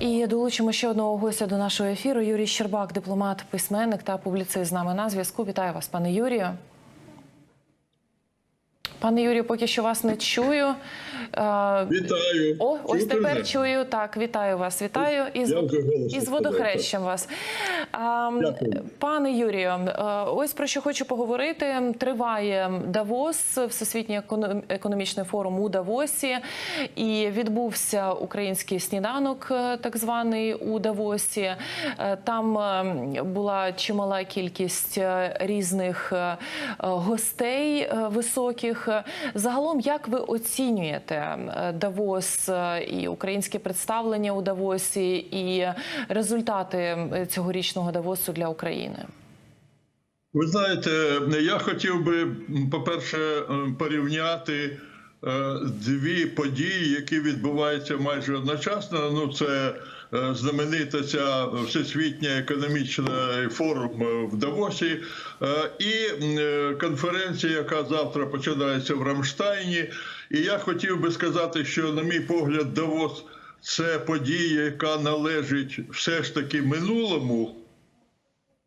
І долучимо ще одного гостя до нашого ефіру. Юрій Щербак, дипломат, письменник та публіцист з нами на зв'язку. Вітаю вас, пане Юрію. Пане Юрію, поки що вас не чую. Е, Вітаю. О, ось тепер чую. Так, вітаю вас. Вітаю із, з із водохрещем вас. Дякую. пане Юрію, е, ось про що хочу поговорити. Триває Давос, Всесвітній економічний форум у Давосі, і відбувся український сніданок, е, так званий у Давосі. Е, Там була чимала кількість різних гостей високих. Загалом, як ви оцінюєте Давос і українське представлення у Давосі, і результати е, цьогорічного Давосу для України? Ви знаєте, я хотів би, по-перше, е, порівняти е, дві події, які відбуваються майже одночасно. Ну, це е, знаменита ця всесвітня економічна форум в Давосі і конференція, яка завтра починається в Рамштайні. І я хотів би сказати, що, на мій погляд, Давос це подія, яка належить все ж таки минулому.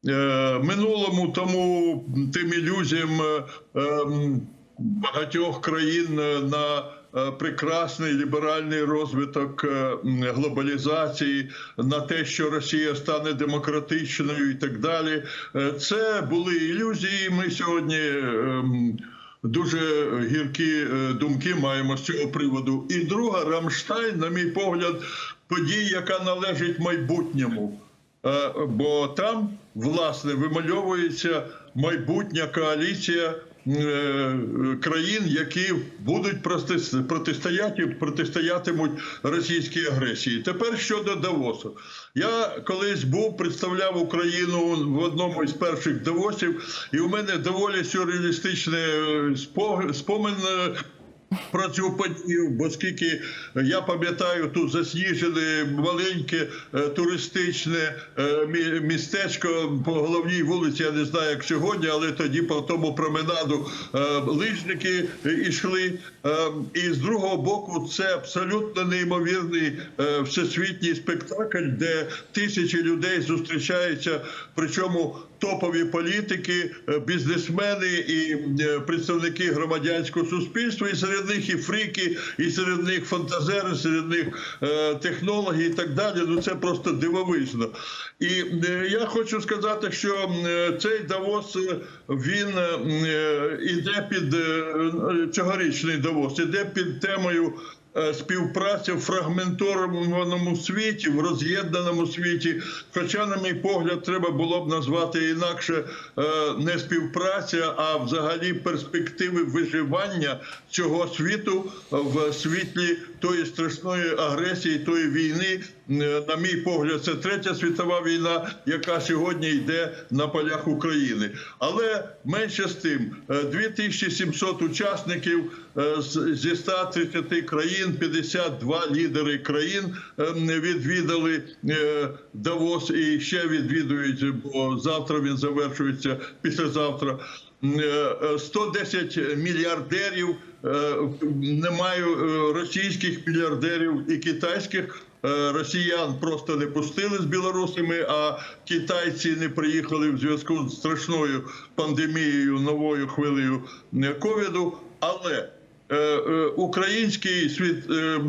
Е, минулому тому тим ілюзіям е, ем, багатьох країн е, на прекрасний ліберальний розвиток глобалізації, на те, що Росія стане демократичною і так далі. Це були ілюзії. Ми сьогодні. ем, Дуже гіркі думки маємо з цього приводу. І друга Рамштайн, на мій погляд, подія, яка належить майбутньому. Бо там власне вимальовується майбутня коаліція е, країн, які будуть протистояти, протистоятимуть російській агресії. Тепер щодо Давосу. Я колись був представляв Україну в одному із перших Давосів, і у мене доволі сюрреалістичний е, спомин. е, про цю подію, бо скільки я пам'ятаю, тут засніжене маленьке е, туристичне е, містечко по головній вулиці. Я не знаю, як сьогодні, але тоді по тому променаду е, лижники е, йшли. Е, І з другого боку, це абсолютно неймовірний е, всесвітній спектакль, де тисячі людей зустрічаються, причому топові політики, е, бізнесмени і е, представники громадянського суспільства, і серед них і фріки, і серед них фантазери, серед них е, технологи і так далі. Ну це просто дивовижно. І я хочу сказати, що цей Давос він іде під цьогорічний Давос, іде під темою. Е, Співпраця в фрагментованому світі, в роз'єднаному світі. Хоча, на мій погляд, треба було б назвати інакше е, не співпраця, а взагалі перспективи виживання цього світу в світлі тої страшної агресії, тої війни. Е, На мій погляд, це третя світова війна, яка сьогодні йде на полях України. Але менше з тим, е, 2700 учасників е, зі 130 країн, 52 лідери країн е, відвідали е, Давос і ще відвідують, бо завтра він завершується післязавтра. Е, е, 110 мільярдерів, е, немає е, російських мільярдерів і китайських. Е, Росіян просто не пустили з білорусами, а китайці не приїхали в зв'язку з страшною пандемією, новою хвилею е, ковіду. Але е, е, український світ е, е,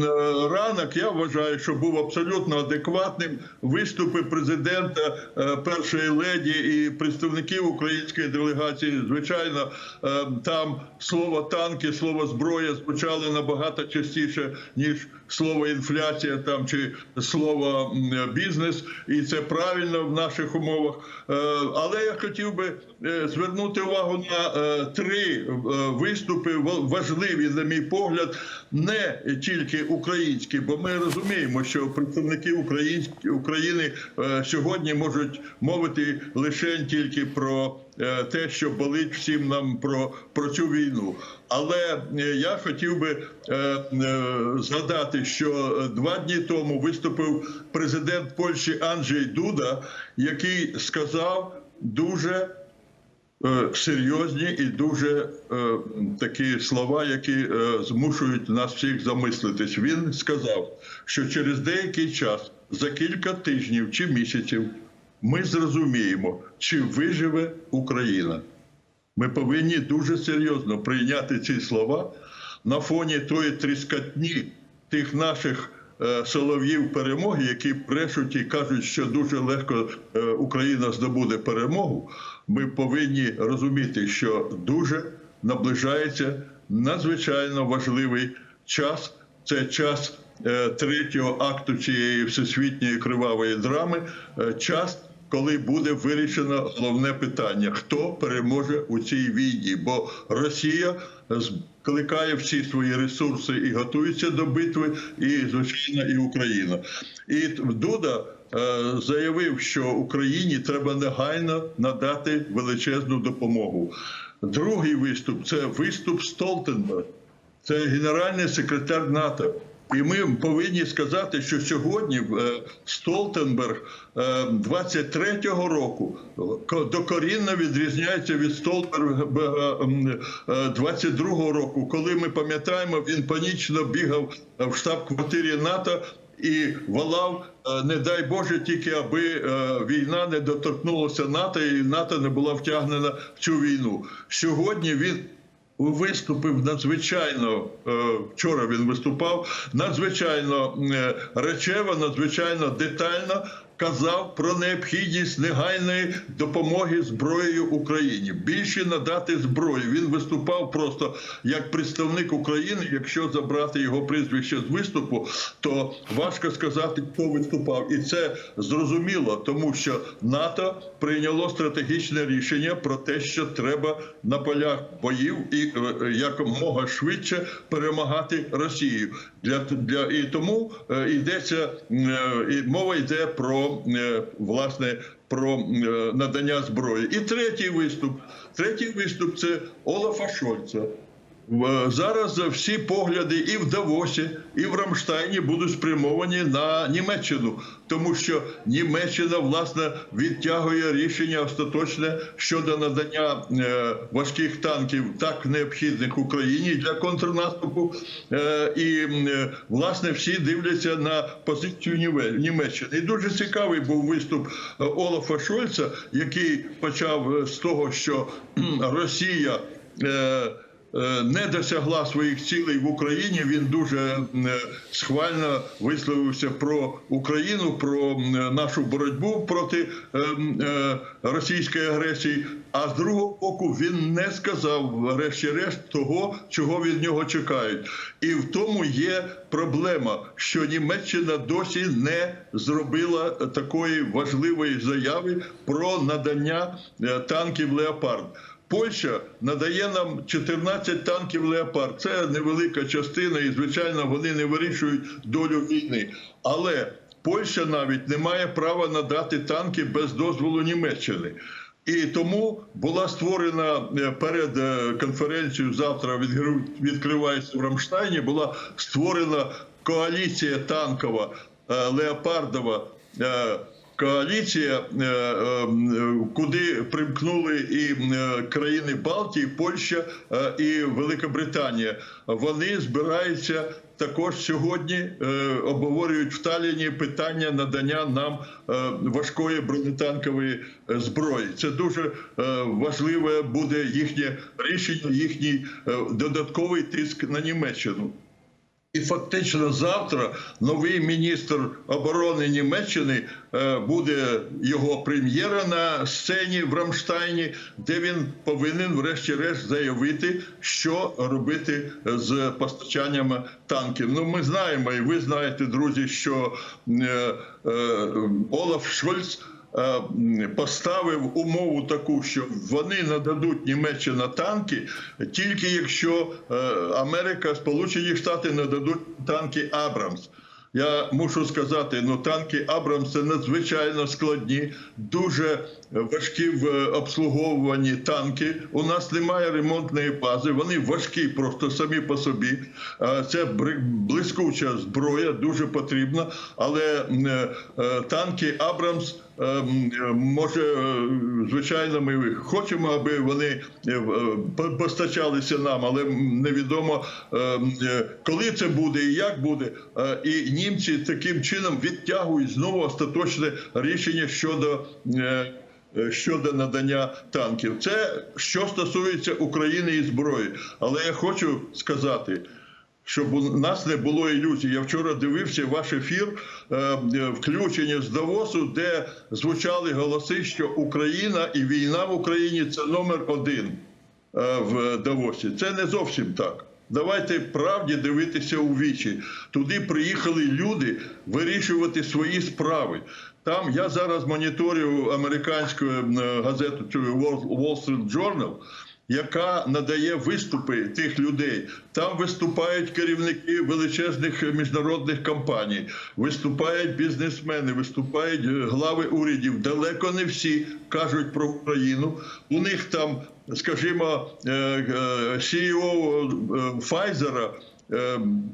ранок я вважаю, що був абсолютно адекватним. Виступи президента, е, першої леді і представників української делегації. Звичайно, е, там слово танки, слово зброя звучали набагато частіше ніж слово інфляція там чи слово бізнес, і це правильно в наших умовах. Е, Але я хотів би е, звернути увагу на е, три виступи ва- важливі, на мій погляд, не тільки українські, бо ми розуміємо, що представники України сьогодні можуть мовити лише тільки про те, що болить всім нам про, про цю війну. Але е, я хотів би е, е, згадати, що е, два дні тому виступив президент Польщі Анджей Дуда, який сказав дуже е, серйозні і дуже е, такі слова, які е, змушують нас всіх замислитись. Він сказав, що через деякий час за кілька тижнів чи місяців ми зрозуміємо, чи виживе Україна. Ми повинні дуже серйозно прийняти ці слова на фоні тої тріскатні тих наших е, солов'їв перемоги, які брешуть і кажуть, що дуже легко е, Україна здобуде перемогу. Ми повинні розуміти, що дуже наближається надзвичайно важливий час. Це час е, третього акту цієї всесвітньої кривавої драми. Час коли буде вирішено головне питання: хто переможе у цій війні? Бо Росія скликає всі свої ресурси і готується до битви, і звичайно, і Україна. І Дуда е, заявив, що Україні треба негайно надати величезну допомогу. Другий виступ це виступ Столтенберг. Це генеральний секретар НАТО. І ми повинні сказати, що сьогодні е, Столтенберг е, 23-го року ко- докорінно відрізняється від Столтенберга м, е, 22-го року, коли ми пам'ятаємо, він панічно бігав в штаб-квартирі НАТО. І волав, е, не дай Боже, тільки аби е, війна не доторкнулася НАТО, і НАТО не була втягнена в цю війну. Сьогодні він виступив надзвичайно е, вчора. Він виступав надзвичайно е, речево, надзвичайно детально. Казав про необхідність негайної допомоги зброєю Україні. Більше надати зброю. Він виступав просто як представник України. Якщо забрати його прізвище з виступу, то важко сказати, хто виступав, і це зрозуміло, тому що НАТО прийняло стратегічне рішення про те, що треба на полях боїв і е, якомога швидше перемагати Росію. Для, для і тому е, йдеться е, і мова йде про е, власне про е, надання зброї. І третій виступ. Третій виступ це Олафа Шольца. Зараз всі погляди і в Давосі, і в Рамштайні будуть спрямовані на Німеччину, тому що Німеччина власне відтягує рішення остаточне щодо надання е, важких танків, так необхідних Україні для контрнаступу. Е, і е, власне всі дивляться на позицію Німеччини. І дуже цікавий був виступ Олафа Шольца, який почав з того, що Росія. Е, не досягла своїх цілей в Україні. Він дуже е, схвально висловився про Україну, про нашу боротьбу проти е, м, е, російської агресії. А з другого боку, він не сказав, врешті-решт, того, чого від нього чекають. І в тому є проблема, що Німеччина досі не зробила такої важливої заяви про надання танків Леопард. Польща надає нам 14 танків Леопард. Це невелика частина, і звичайно вони не вирішують долю війни. Але Польща навіть не має права надати танки без дозволу Німеччини. І тому була створена е, перед е, конференцією завтра відкривається в Рамштайні. Була створена коаліція танкова е, леопардова. Коаліція, е, е, куди примкнули і е, країни Балтії, Польща і Великобританія. Вони збираються також сьогодні е, обговорюють в Таліні питання надання нам важкої бронетанкової зброї. Це дуже важливе буде їхнє рішення, їхній додатковий тиск на Німеччину. І фактично завтра новий міністр оборони Німеччини е, буде його прем'єра на сцені в Рамштайні, де він повинен, врешті-решт, заявити, що робити з постачанням танків. Ну, ми знаємо, і ви знаєте, друзі, що е, е, Олаф Шольц. Е, Поставив умову таку, що вони нададуть Німеччина танки, тільки якщо е, Америка, Сполучені Штати нададуть танки Абрамс. Я мушу сказати, ну танки Абрамс це надзвичайно складні, дуже важкі в обслуговуванні танки. У нас немає ремонтної бази, вони важкі просто самі по собі. Е, Це блискуча зброя, дуже потрібна. Але танки Абрамс може, е, звичайно, ми хочемо, аби вони е, е, по- постачалися нам, але невідомо ем, коли це буде і як буде. І німці таким чином відтягують знову остаточне рішення щодо. Щодо надання танків, це що стосується України і зброї. Але я хочу сказати, щоб у нас не було ілюзій. Я вчора дивився ваш ефір е, включення з Давосу, де звучали голоси, що Україна і війна в Україні це номер один е, в Давосі. Це не зовсім так. Давайте правді дивитися у вічі. Туди приїхали люди вирішувати свої справи. Там я зараз моніторю американську е, газету Wall Street Journal, яка надає виступи тих людей. Там виступають керівники величезних міжнародних компаній, виступають бізнесмени, виступають е, глави урядів. Далеко не всі кажуть про Україну. У них там, скажімо, е, е, CEO Pfizer,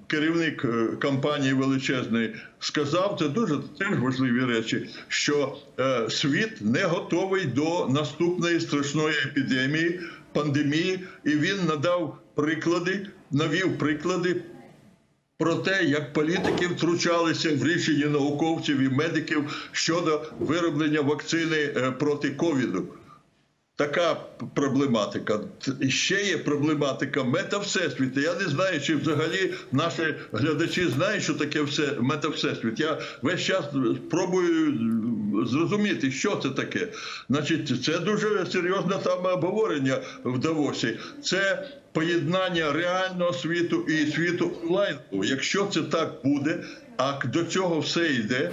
керівник компанії величезної, сказав це дуже теж важливі речі, що світ не готовий до наступної страшної епідемії, пандемії, і він надав приклади, навів приклади. Про те, як політики втручалися в рішення науковців і медиків щодо вироблення вакцини е, проти ковіду. Така проблематика. Ще є проблематика метавсесвіту. Я не знаю, чи взагалі наші глядачі знають, що таке все метавсесвіт. Я весь час спробую зрозуміти, що це таке. Значить, це дуже серйозне там обговорення в Давосі. Це поєднання реального світу і світу онлайну. Якщо це так буде, а до цього все йде,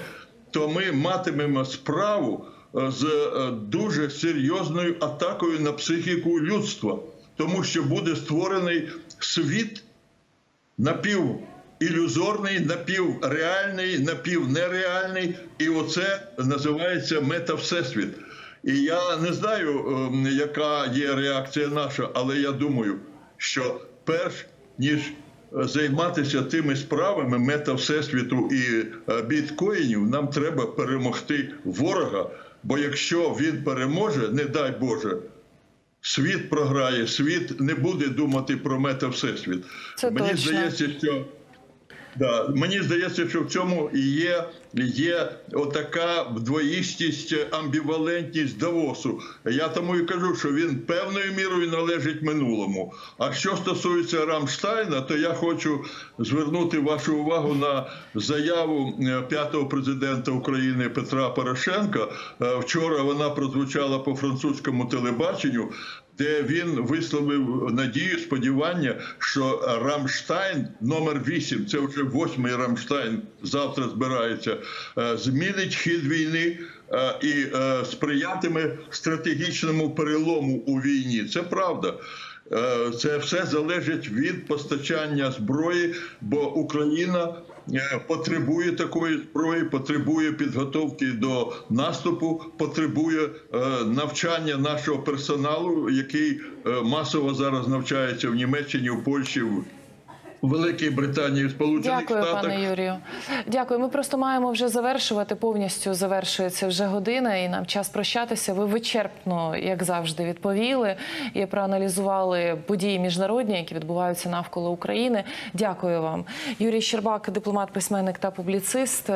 то ми матимемо справу з е, дуже серйозною атакою на психіку людства, тому що буде створений світ напівілюзорний, напівреальний, напівнереальний, і оце називається метавсесвіт. І я не знаю, ем, яка є реакція наша, але я думаю, що перш ніж е, займатися тими справами мета всесвіту і е, біткоїнів, нам треба перемогти ворога. Бо якщо він переможе, не дай Боже, світ програє, світ не буде думати про мета всесвіт. Це Мені точно. здається, що Да, мені здається, що в цьому і є, є отака двоїстість, амбівалентність Давосу. Я тому і кажу, що він певною мірою належить минулому. А що стосується Рамштайна, то я хочу звернути вашу увагу на заяву е, п'ятого президента України Петра Порошенка. Е, Вчора вона прозвучала по французькому телебаченню де він висловив надію, сподівання, що Рамштайн номер 8, це вже восьмий Рамштайн, завтра збирається, е, змінить хід війни е, і е, сприятиме стратегічному перелому у війні. Це правда. Це все залежить від постачання зброї, бо Україна потребує такої зброї, потребує підготовки до наступу, потребує е, навчання нашого персоналу, який е, масово зараз навчається в Німеччині, в Польщі, Великій Британії, Сполучених Дякую, Штатах. пане Юрію. Дякую. Ми просто маємо вже завершувати. Повністю завершується вже година, і нам час прощатися. Ви вичерпно, як завжди, відповіли і проаналізували події міжнародні, які відбуваються навколо України. Дякую вам, Юрій Щербак, дипломат, письменник та публіцист.